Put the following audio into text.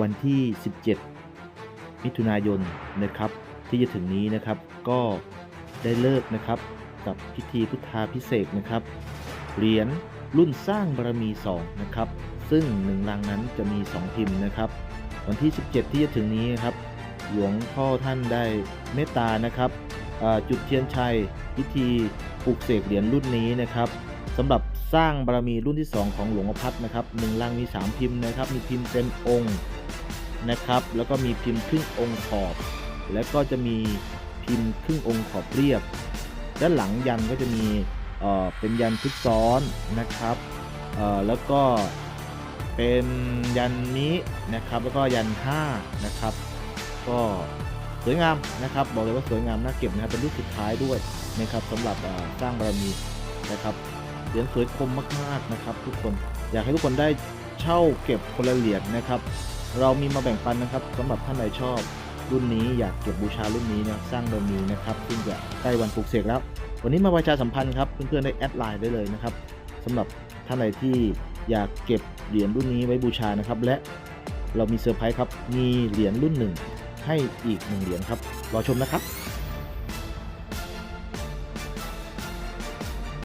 วันที่ 17 มิถุนายนนะครับ ที่จะถึงนี้นะครับ ก็ได้เลิกนะครับกับพิธีพุทธาพิเศษนะครับเหรียญรุ่นสร้างบารมี2นะครับ ซึ่งหนึ่งลังนั้นจะมี 2 พิมพ์นะครับ วันที่ 17 ที่จะถึงนี้นครับ หลวงพ่อท่านได้เมตตานะครับจุดเทียนชัยพิธีปลูกเสกเหรียญรุ่นนี้นะครับสำหรับสร้างบารมีรุ่นที่ 2 ของหลวงพ่อพัดนะครับหนึ่งลังมี 3 พิมพ์นะครับ มีพิมพ์เต็มองค์ นะครับ แล้วก็มีพิมพ์ครึ่งองค์ขอบ แล้วก็จะมีพิมพ์ครึ่งองค์ขอบเรียบ ด้านหลังยันก็จะมีเอ่อเป็นยันพุทซ้อนนะครับเอ่อแล้วก็เป็นยันนี้นะครับ แล้วก็ยัน5นะครับ ก็สวยงามนะครับ บอกเลยว่าสวยงามน่าเก็บนะครับเป็นรุ่นสุดท้ายด้วยนะครับสำหรับสร้างบารมีนะครับเหรียญสวยคมมากๆนะครับ ทุกคนอยากให้ทุกคนได้เช่าเก็บคนละเหรียญนะครับ เรามีมาแบ่งปันนะครับสำหรับท่านใดชอบรุ่นนี้อยากเก็บบูชารุ่นนี้นะสร้างบารมีนะครับซึ่งจะใกล้วันปลุกเสกแล้ว วันนี้มาประชาสัมพันธ์ครับเพื่อนๆได้แอดไลน์ได้เลยนะครับสำหรับท่านใดที่อยากเก็บเหรียญรุ่นนี้ไว้บูชานะครับ และเรามีเซอร์ไพรส์ครับมีเหรียญรุ่นหนึ่งให้อีกหนึ่งเหรียญครับรอชมนะครับ